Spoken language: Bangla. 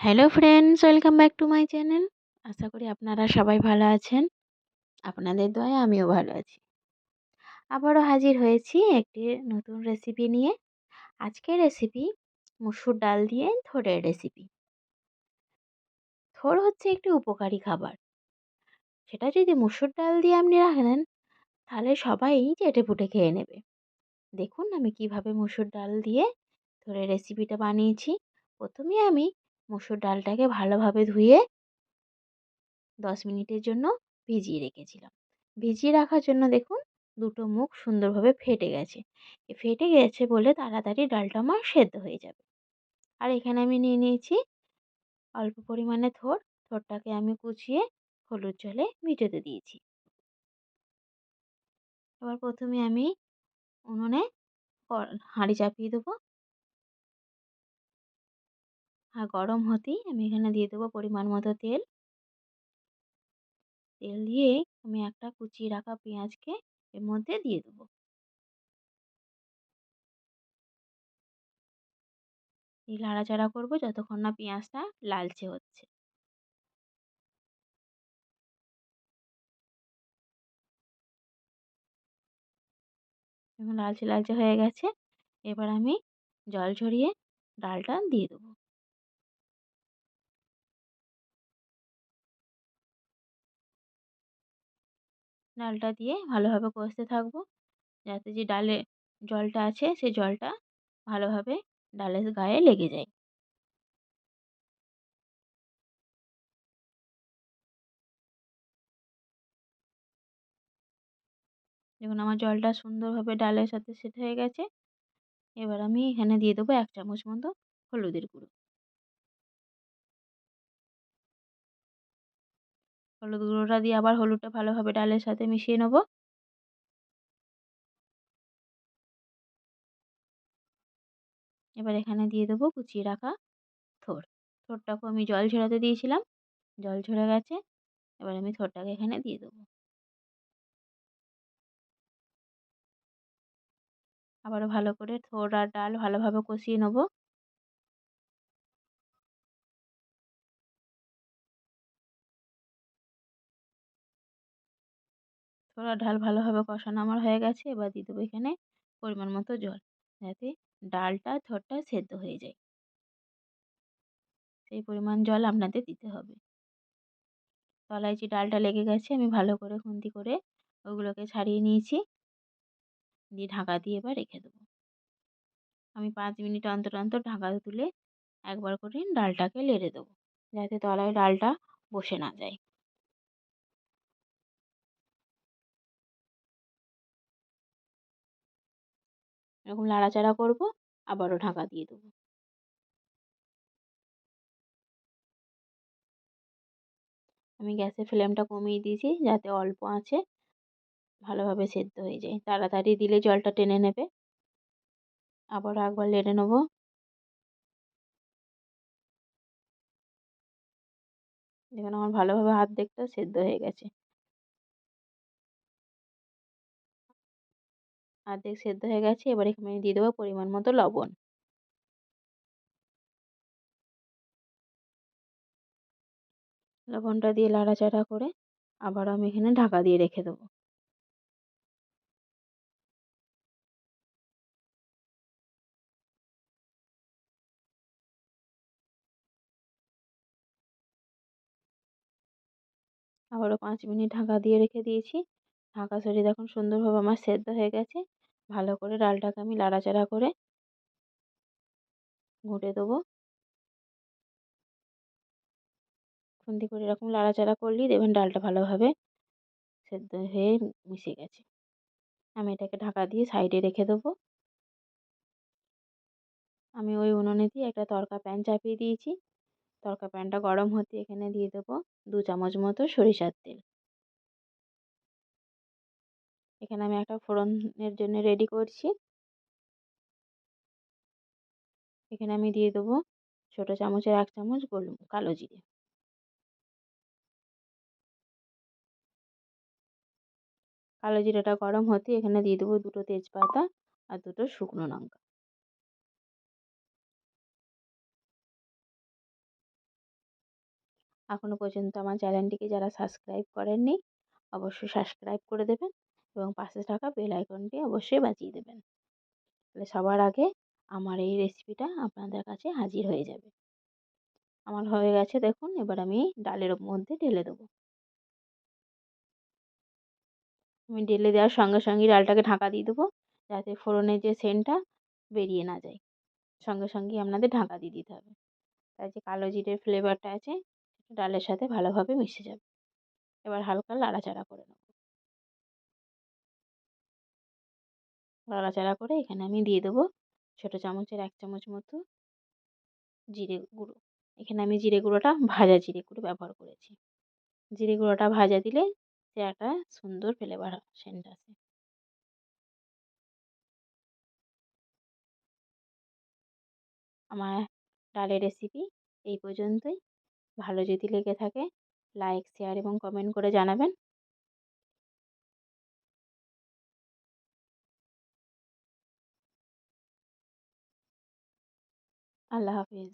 Hello friends welcome back to my channel আশা করি আপনারা সবাই ভালো আছেন। আপনাদের দয়ায় আমিও ভালো আছি। আবারও হাজির হয়েছি একটি নতুন রেসিপি নিয়ে। আজকের রেসিপি মুসুর ডাল দিয়ে থোড়ের রেসিপি থোড় হচ্ছে একটি উপকারী খাবার। সেটা যদি মুসুর ডাল দিয়ে আপনি রাখেন তাহলে সবাই চেটে পুটে খেয়ে নেবে। দেখুন আমি কীভাবে মুসুর ডাল দিয়ে থোড়ের রেসিপিটা বানিয়েছি। প্রথমে আমি মুসুর ডালটাকে ভালোভাবে ধুয়ে দশ মিনিটের জন্য ভিজিয়ে রেখেছিলাম। ভিজিয়ে রাখার জন্য দেখুন দুটো মুখ সুন্দরভাবে ফেটে গেছে। ফেটে গেছে বলে তাড়াতাড়ি ডালটা আমার সেদ্ধ হয়ে যাবে। আর এখানে আমি নিয়ে নিয়েছি অল্প পরিমাণে থোর। থোরটাকে আমি কুচিয়ে হলুদ জলে মিটোতে দিয়েছি। এবার প্রথমে আমি উনুনে হাঁড়ি চাপিয়ে দেবো। আর গরম হতেই আমি এখানে দিয়ে দেবো পরিমাণ মতো তেল। তেল দিয়ে আমি একটা কুচিয়ে রাখা পেঁয়াজকে এর মধ্যে দিয়ে দেবো। এই লাড়াচাড়া করব যতক্ষণ না পেঁয়াজটা লালচে হচ্ছে। এখন লালচে লালচে হয়ে গেছে। এবার আমি জল ঝরিয়ে ডালটা দিয়ে দেবো। ডালটা দিয়ে ভালোভাবে কষতে থাকব। যাতে যে ডালে জলটা আছে সেই জলটা ভালোভাবে ডালের গায়ে লেগে যায়। দেখুন, আমার জলটা সুন্দরভাবে ডালের সাথে সেট হয়ে গেছে। এবার আমি এখানে দিয়ে দেবো এক চামচ মতো হলুদের গুঁড়ো। হলুদ গুঁড়োটা দিয়ে আবার হলুদটা ভালোভাবে ডালের সাথে মিশিয়ে নেব। এবার এখানে দিয়ে দেবো কুচিয়ে রাখা থোর থোরটাকেও আমি জল ঝরাতে দিয়েছিলাম, জল ঝরে গেছে, এবার আমি থোরটাকে এখানে দিয়ে দেবো। আবারও ভালো করে থোর আর ডাল ভালোভাবে কষিয়ে নেব। আর ডাল ভালোভাবে কষানো আমার হয়ে গেছে, এবার দিয়ে দেবো এখানে পরিমাণ মতো জল, যাতে ডালটা থোরটা সেদ্ধ হয়ে যায়। সেই পরিমাণ জল আপনাদের দিতে হবে। তলায় যে ডালটা লেগে গেছে, আমি ভালো করে খুন্তি করে ওগুলোকে ছাড়িয়ে নিয়েছি। দিয়ে ঢাকা দিয়ে এবার রেখে দেবো। আমি পাঁচ মিনিট অন্তর অন্তর ঢাকা তুলে একবার করে ডালটাকে লেড়ে দেবো, যাতে তলায় ডালটা বসে না যায়। এরকম নাড়াচাড়া করব, আবারও ঢাকা দিয়ে দেবো। আমি গ্যাসের ফ্লেমটা কমিয়ে দিয়েছি, যাতে অল্প আছে, ভালোভাবে সেদ্ধ হয়ে যায়। তাড়াতাড়ি দিলে জলটা টেনে নেবে। আবারও একবার লেড়ে নেব। দেখুন, আমার ভালোভাবে হাত দেখতেও সেদ্ধ হয়ে গেছে। অর্ধেক সেদ্ধ হয়ে গেছে, এবার এখানে দিয়ে দেবো পরিমাণ মতো লবণ। লবণটা দিয়ে লাড়াচাড়া করে আবার আমি এখানে ঢাকা দিয়ে রেখে দেবো। আবারও পাঁচ মিনিট ঢাকা দিয়ে রেখে দিয়েছি। ঢাকা সরিয়ে দেখুন সুন্দরভাবে আমার সেদ্ধ হয়ে গেছে। ভালো করে ডালটাকে আমি লাড়াচাড়া করে ঘুটে দেবো। খুন্তি করে এরকম লাড়াচাড়া করলেই দেখবেন ডালটা ভালোভাবে সেদ্ধ হয়ে মিশে গেছে। আমি এটাকে ঢাকা দিয়ে সাইডে রেখে দেবো। আমি ওই উনুনে দিয়ে একটা তড়কা প্যান চাপিয়ে দিয়েছি। তড়কা প্যানটা গরম হতে এখানে দিয়ে দেবো দু চামচ মতো সরিষার তেল। এখানে আমি একটা ফোড়নের জন্য রেডি করছি। এখানে আমি দিয়ে দেবো ছোটো চামচের এক চামচ গোল কালো জিরে। কালো জিরেটা গরম হতে এখানে দিয়ে দেবো দুটো তেজপাতা আর দুটো শুকনো লঙ্কা। এখনও পর্যন্ত আমার চ্যানেলটিকে যারা সাবস্ক্রাইব করেননি, অবশ্যই সাবস্ক্রাইব করে দেবেন। এবং পাশে থাকা বেল আইকনটি অবশ্যই বাজিয়ে দেবেন। তাহলে সবার আগে আমার এই রেসিপিটা আপনাদের কাছে হাজির হয়ে যাবে। আমার হয়ে গেছে দেখুন, এবার আমি ডালের মধ্যে ঢেলে দেবো। আমি ঢেলে দেওয়ার সঙ্গে সঙ্গে ডালটাকে ঢাকা দিয়ে দেবো, যাতে ফোড়নের যে সেন্টটা বেরিয়ে না যায়। সঙ্গে সঙ্গে আপনাদের ঢাকা দিয়ে দিতে হবে। তার যে কালো জিরের ফ্লেভারটা আছে ডালের সাথে ভালোভাবে মিশে যাবে। এবার হালকা নাড়াচাড়া করে নেব। নাড়াচাড়া করে এখানে আমি দিয়ে দেবো ছোটো চামচের এক চামচ মতো জিরে গুঁড়ো। এখানে আমি জিরে গুঁড়োটা ভাজা জিরে গুঁড়ো ব্যবহার করেছি। জিরে গুঁড়োটা ভাজা দিলে সে একটা সুন্দর ফ্লেভার সেন্ট আসে। আমার ডালের রেসিপি এই পর্যন্তই। ভালো যদি লেগে থাকে লাইক শেয়ার এবং কমেন্ট করে জানাবেন। আল্লাহ হাফিজ